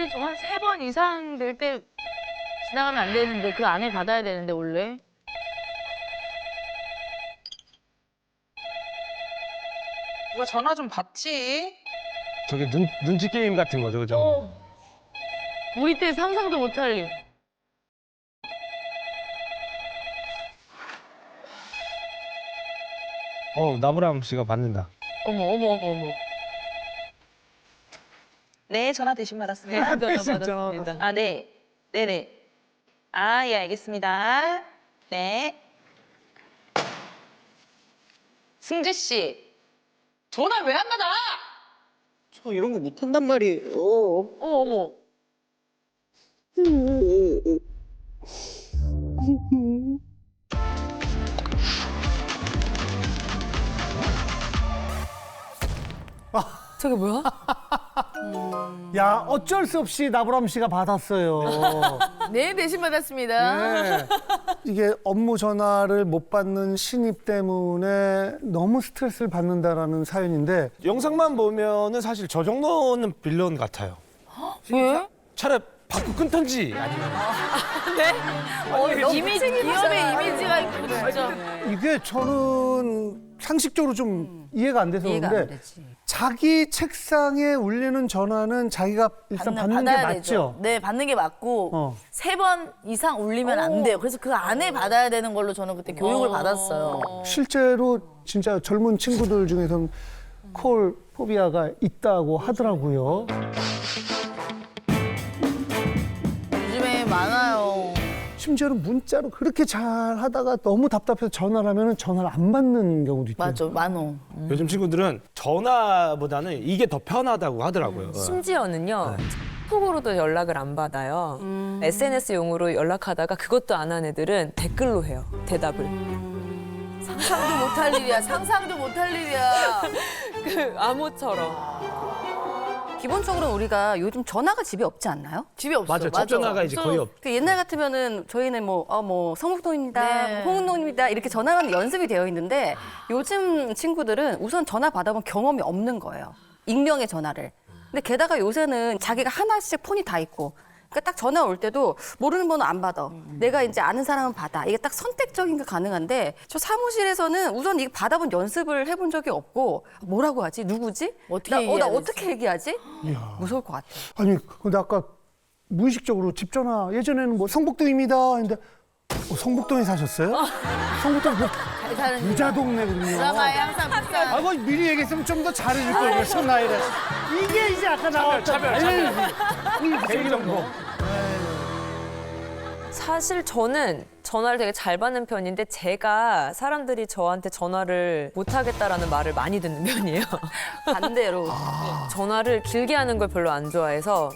빨리 좀 한 세 번 이상 될 때 지나가면 안 되는데 그 안에 받아야 되는데 원래. 누가 전화 좀 받지? 저게 눈, 눈치 게임 같은 거죠, 그죠? 어. 우리 때 상상도 못할 일. 어, 나무람 씨가 받는다. 어머 어머 어머 어머. 네, 전화 대신 받았습니다. 네, 전화 받았습니다. 아, 네. 네네. 아, 예, 알겠습니다. 네. 승재 씨. 전화 왜 안 받아? 저 이런 거 못한단 말이에요. 어 어머. 저게 뭐야? 야 어쩔 수 없이 나보람 씨가 받았어요. 네 대신 받았습니다. 네. 이게 업무 전화를 못 받는 신입 때문에 너무 스트레스를 받는다라는 사연인데 영상만 보면은 사실 저 정도는 빌런 같아요. 왜? 차라리 받고 끊던지 아니면 어, 이미지 기업의 이미지가 있고 진짜. 이게 저는 상식적으로 좀 이해가 안 돼서 이해가 안 그런데 되지. 자기 책상에 울리는 전화는 자기가 일단 받는, 게 받아야 맞죠. 되죠. 네, 받는 게 맞고 어. 세 번 이상 울리면 안 돼요. 그래서 그 안에 받아야 되는 걸로 저는 그때 교육을 받았어요. 실제로 진짜 젊은 친구들 중에서는 콜 포비아가 있다고 하더라고요. 많아요. 심지어는 문자로 그렇게 잘 하다가 너무 답답해서 전화를 하면 전화를 안 받는 경우도 있대요. 맞죠, 많어. 요즘 친구들은 전화보다는 이게 더 편하다고 하더라고요. 심지어는요. 톡으로도 연락을 안 받아요. SNS용으로 연락하다가 그것도 안 한 애들은 댓글로 해요. 대답을. 상상도 못할 일이야. 상상도 못할 일이야. 그 암호처럼. 기본적으로 우리가 요즘 전화가 집에 없지 않나요? 집에 없어. 맞아, 첫 전화가 이제 거의 없. 그 옛날 같으면은 저희는 뭐, 어, 뭐, 성북동입니다, 네. 뭐 홍은동입니다, 이렇게 전화하는 연습이 되어 있는데 요즘 친구들은 우선 전화 받아본 경험이 없는 거예요. 익명의 전화를. 근데 게다가 요새는 자기가 하나씩 폰이 다 있고 그러니까 딱 전화 올 때도 모르는 번호 안 받아. 내가 이제 아는 사람은 받아. 이게 딱 선택적인 게 가능한데 저 사무실에서는 우선 이거 받아본 연습을 해본 적이 없고 뭐라고 하지? 누구지? 어떻게 나, 어, 나 어떻게 얘기하지? 무서울 것 같아. 아니 근데 아까 무의식적으로 집 전화 예전에는 뭐 성북동입니다 했는데 어, 성북동에 사셨어요? 성북동 뭐잘 사는 부자 동네거든요. 드라마에 항상 비싼. 아, 뭐 미리 얘기했으면 좀 더 잘해줄 걸 그랬어 나이래. 이게 이제 아까 나왔던 차별, 차별. 개인 정보. 사실 저는 전화를 되게 잘 받는 편인데 제가 사람들이 저한테 전화를 못 하겠다라는 말을 많이 듣는 편이에요. 반대로. 전화를 길게 하는 걸 별로 안 좋아해서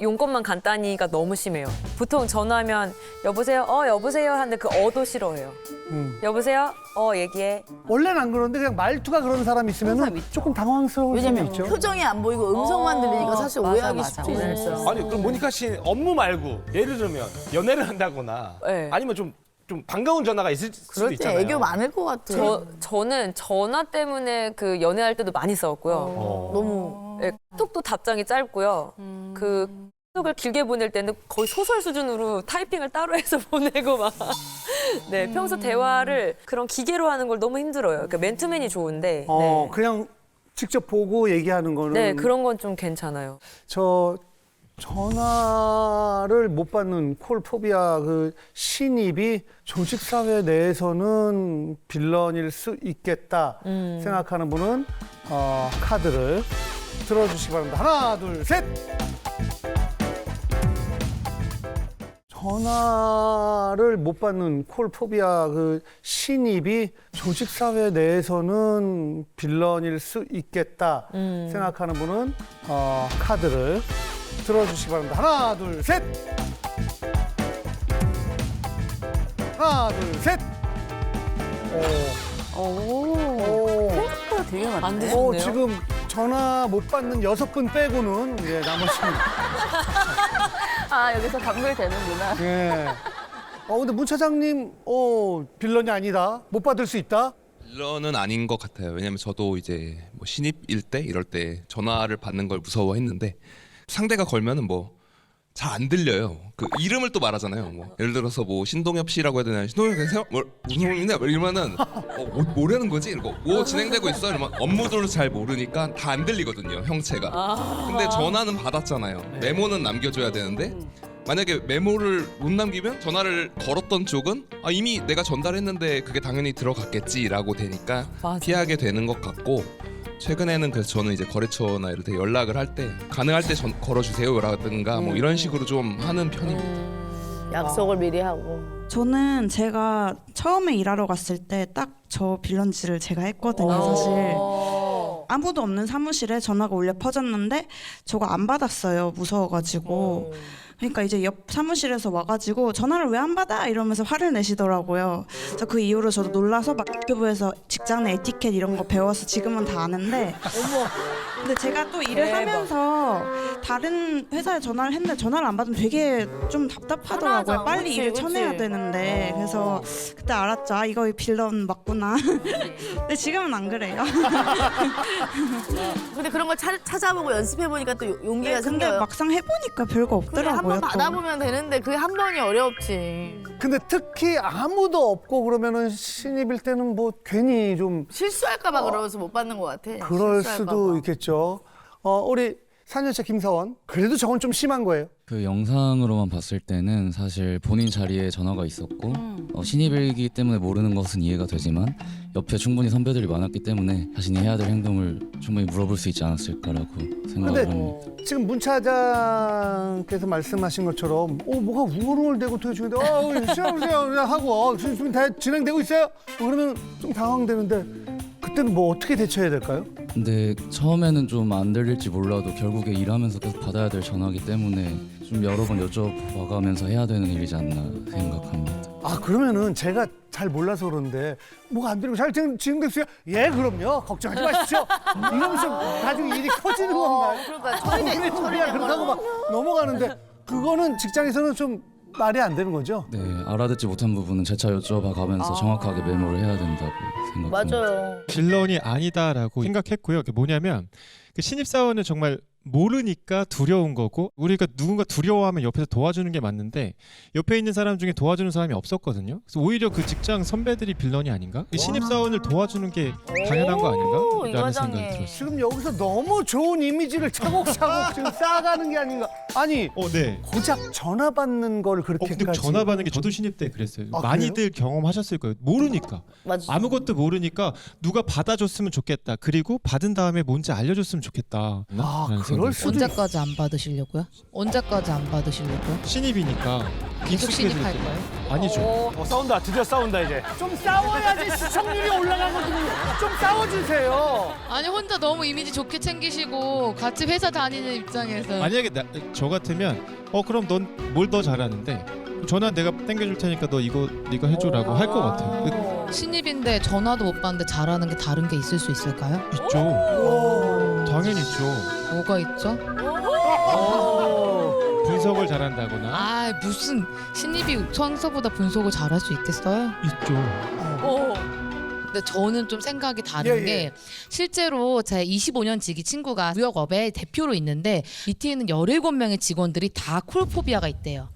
용건만 간단히가 너무 심해요. 보통 전화하면 여보세요, 어 여보세요 하는데 그 어도 싫어해요. 음. 여보세요, 어 얘기해. 원래는 안 그러는데 그냥 말투가 그런 사람 있으면 조금 당황스러울 왜냐면 있죠. 표정이 안 보이고 음성만 들리니까 사실 맞아, 오해하기 맞아. 쉽지. 오해했어요. 아니 그럼 모니카 씨 업무 말고 예를 들면 연애를 한다거나 네. 아니면 좀 좀 반가운 전화가 있을 수도 그럴 때 있잖아요. 애교 많을 것 같아. 저 저는 전화 때문에 그 연애할 때도 많이 싸웠고요. 어. 너무 네, 톡도 답장이 짧고요. 그 톡을 길게 보낼 때는 거의 소설 수준으로 타이핑을 따로 해서 보내고 막. 네, 평소 대화를 그런 기계로 하는 걸 너무 힘들어요. 그러니까 맨투맨이 좋은데. 어, 네. 그냥 직접 보고 얘기하는 거는 네, 그런 건 좀 괜찮아요. 저 전화를 못 받는 콜포비아 그 신입이 조직 사회 내에서는 빌런일 수 있겠다 생각하는 분은 어, 카드를 들어주시기 바랍니다. 하나, 둘, 셋. 전화를 못 받는 콜포비아 그 신입이 조직 사회 내에서는 빌런일 수 있겠다 생각하는 분은 어, 카드를 들어주시기 바랍니다. 하나, 둘, 셋. 하나, 둘, 셋. 오. 오. 생각보다 되게 많네. 안 오, 되셨네요. 지금 전화 못 받는 여섯 분 빼고는 예, 나머지는 아, 여기서 감별되는구나. 예. 어 근데 문 차장님 어 빌런이 아니다. 못 받을 수 있다. 빌런은 아닌 것 같아요. 왜냐면 저도 이제 뭐 신입일 때 이럴 때 전화를 받는 걸 무서워했는데 상대가 걸면은 뭐 잘 안 들려요. 그 이름을 또 말하잖아요. 뭐 예를 들어서 뭐 신동엽 씨라고 해야 되나? 신동엽 계세요? 뭐 무슨? 뭐 이러면은 어, 뭐, 뭐라는 거지? 이러고 뭐 진행되고 있어? 이러면 업무들을 잘 모르니까 다 안 들리거든요. 형체가. 근데 전화는 받았잖아요. 메모는 남겨줘야 되는데 만약에 메모를 못 남기면 전화를 걸었던 쪽은 아, 이미 내가 전달했는데 그게 당연히 들어갔겠지라고 되니까 맞아. 피하게 되는 것 같고 최근에는 그래서 저는 이제 거래처나 때 연락을 할 때 가능할 때 전, 걸어주세요라든가 뭐 이런 식으로 좀 하는 편입니다. 약속을 미리 하고. 저는 제가 처음에 일하러 갔을 때 딱 저 빌런지를 제가 했거든요, 사실. 아무도 없는 사무실에 전화가 울려 퍼졌는데 저거 안 받았어요, 무서워가지고. 그러니까 이제 옆 사무실에서 와가지고 전화를 왜 안 받아 이러면서 화를 내시더라고요. 그래서 그 이후로 저도 놀라서 막 유튜브에서 직장 내 에티켓 이런 거 배워서 지금은 다 아는데. 근데 제가 또 일을 하면서 다른 회사에 전화를 했는데 전화를 안 받으면 되게 좀 답답하더라고요. 편하죠. 빨리 그치, 일을 그치. 쳐내야 되는데 그래서 그때 알았죠. 아, 이거 빌런 맞구나. 근데 지금은 안 그래요. 근데 그런 걸 찾, 찾아보고 연습해 보니까 또 요- 용기가 네, 근데 생겨요. 막상 해보니까 별거 그래, 없더라고요. 번 또. 받아보면 되는데 그게 한 번이 어렵지. 근데 특히 아무도 없고 그러면은 신입일 때는 뭐 괜히 좀 실수할까봐 그러면서 못 받는 것 같아. 그럴 실수할까 수도 봐. 있겠죠. 어, 우리 4년차 김사원. 그래도 저건 좀 심한 거예요. 그 영상으로만 봤을 때는 사실 본인 자리에 전화가 있었고 어, 신입이기 때문에 모르는 것은 이해가 되지만 옆에 충분히 선배들이 많았기 때문에 자신이 해야 될 행동을 충분히 물어볼 수 있지 않았을까라고 생각을 근데 합니다. 지금 문 차장께서 말씀하신 것처럼 어 뭐가 우글우글대고 도대중인데 어 그냥 하고 어, 지금 다 진행되고 있어요 어, 그러면 좀 당황되는데 그때는 뭐 어떻게 대처해야 될까요? 근데 처음에는 좀 안 들릴지 몰라도 결국에 일하면서 계속 받아야 될 전화기 때문에 좀 여러 번 여쭤봐가면서 해야 되는 일이지 않나 생각합니다. 아 그러면은 제가 잘 몰라서 그러는데 뭐가 안 들리고 잘 진행- 진행됐어요? 예 그럼요 걱정하지 마십시오 이러면서 나중에 일이 커지는 건가요? 그러니까 처리된 우리야 그렇다고 막 넘어가는데 그거는 직장에서는 좀 말이 안 되는 거죠? 네, 알아듣지 못한 부분은 재차 여쭤봐 가면서 정확하게 메모를 해야 된다고 생각합니다. 맞아요. 빌런이 아니다라고 생각했고요. 그게 뭐냐면 그 신입사원은 정말 모르니까 두려운 거고 우리가 누군가 두려워하면 옆에서 도와주는 게 맞는데 옆에 있는 사람 중에 도와주는 사람이 없었거든요. 그래서 오히려 그 직장 선배들이 빌런이 아닌가? 이 신입 사원을 도와주는 게 당연한 거 오, 아닌가? 이 라는. 생각이 들었어요. 지금 여기서 너무 좋은 이미지를 차곡차곡 지금 쌓아가는 게 아닌가 아니 어, 네. 고작 전화 받는 걸 어, 근데 그렇게까지 전화 받는 게 저도 신입 때 그랬어요. 아, 많이들 경험하셨을 거예요. 모르니까. 맞아. 아무것도 모르니까 누가 받아줬으면 좋겠다. 그리고 받은 다음에 뭔지 알려줬으면 좋겠다. 아 라는 그럴 생각이 수도 있... 언제까지 안 받으시려고요? 언제까지 안 받으시려고요? 신입이니까 계속 익숙해질 신입할 때. 거예요? 아니죠. 어, 싸운다. 드디어 싸운다 이제. 좀 싸워야지 시청률이 올라가거든요 좀 싸워주세요 아니 혼자 너무 이미지 좋게 챙기시고 같이 회사 다니는 입장에서 만약에 나, 저 같으면 어 그럼 넌 뭘 더 잘하는데 전화 내가 땡겨줄 테니까 너 이거 네가 해줘라고 할 것 같아요. 그- 신입인데 전화도 못 받는데 잘하는 게 다른 게 있을 수 있을까요? 있죠. 당연히 있죠. 뭐가 있죠? 분석을 잘한다거나 아 무슨 신입이 청소보다 분석을 잘할 수 있겠어요? 있죠. 근데 저는 좀 생각이 다른 예, 예. 게 실제로 제 25년 지기 친구가 무역업의 대표로 있는데 밑에 있는 17명의 직원들이 다 콜포비아가 있대요.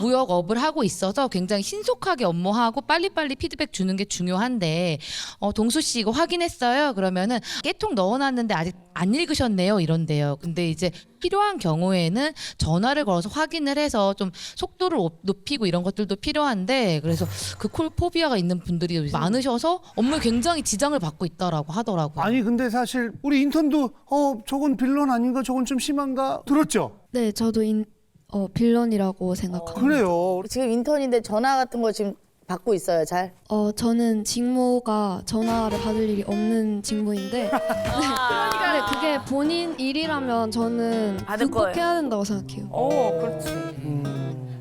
무역업을 하고 있어서 굉장히 신속하게 업무하고 빨리빨리 피드백 주는 게 중요한데 어, 동수 씨 이거 확인했어요? 그러면은 깨통 넣어놨는데 아직 안 읽으셨네요 이런데요. 근데 이제 필요한 경우에는 전화를 걸어서 확인을 해서 좀 속도를 오- 높이고 이런 것들도 필요한데 그래서 그 콜 포비아가 있는 분들이 많으셔서 업무에 굉장히 지장을 받고 있다라고 하더라고요. 아니 근데 사실 우리 인턴도 어 저건 빌런 아닌가 저건 좀 심한가 들었죠? 네, 저도 인, 어, 빌런이라고 생각합니다. 그래요 지금 인턴인데 전화 같은 거 지금 받고 있어요, 잘? 어, 저는 직무가 전화를 받을 일이 없는 직무인데 근데 그게 본인 일이라면 저는 받을 거예요. 극복해야 된다고 생각해요. 어, 그렇지.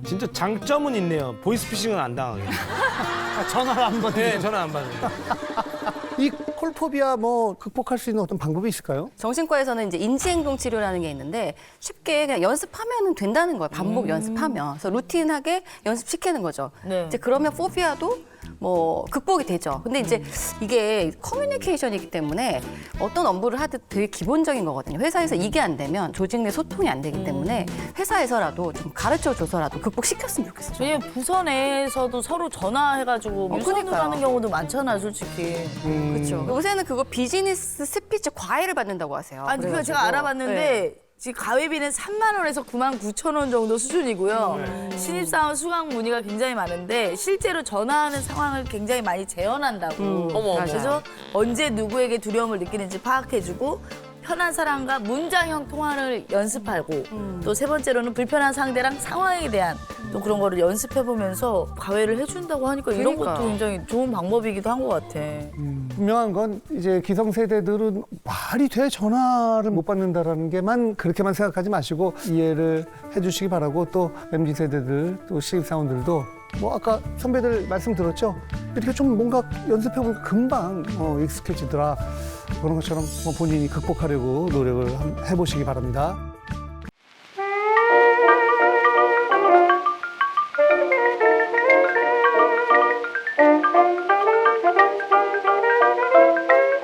진짜 장점은 있네요. 보이스피싱은 안 당하게. 아, 전화를 안 받는 네, 전화 안 받는. 이 콜포비아 뭐 극복할 수 있는 어떤 방법이 있을까요? 정신과에서는 이제 인지행동 치료라는 게 있는데 쉽게 그냥 연습하면 된다는 거예요. 반복 연습하면. 그래서 루틴하게 연습시키는 거죠. 네. 이제 그러면 포비아도 뭐 극복이 되죠. 근데 이제 이게 커뮤니케이션이기 때문에 어떤 업무를 하듯 되게 기본적인 거거든요. 회사에서 이게 안 되면 조직 내 소통이 안 되기 때문에 회사에서라도 좀 가르쳐 줘서라도 극복시켰으면 좋겠어요. 왜냐면 부서 내에서도 서로 전화해가지고 어, 유선으로 그러니까요. 하는 경우도 많잖아요, 솔직히. 그렇죠. 요새는 그거 비즈니스 스피치 과외를 받는다고 하세요. 아니 그거 제가. 알아봤는데 네. 지금 가회비는 3만 원에서 9만 9천 원 정도 수준이고요. 신입사원 수강 문의가 굉장히 많은데 실제로 전화하는 상황을 굉장히 많이 재현한다고. 어머, 그래서 언제 누구에게 두려움을 느끼는지 파악해주고 편한 사람과 문장형 통화를 연습하고 또세 번째로는 불편한 상대랑 상황에 대한 또 그런 거를 연습해 보면서 가회를 해준다고 하니까 이런 그러니까. 것도 굉장히 좋은 방법이기도 한 것 같아. 분명한 건 이제 기성세대들은 말이 돼? 전화를 못 받는다라는 게만 그렇게만 생각하지 마시고 이해를 해주시기 바라고 또 MZ 세대들 또 신입 사원들도 뭐 아까 선배들 말씀 들었죠? 이렇게 좀 뭔가 연습해보면 금방 어, 익숙해지더라 그런 것처럼 뭐 본인이 극복하려고 노력을 한- 해보시기 바랍니다.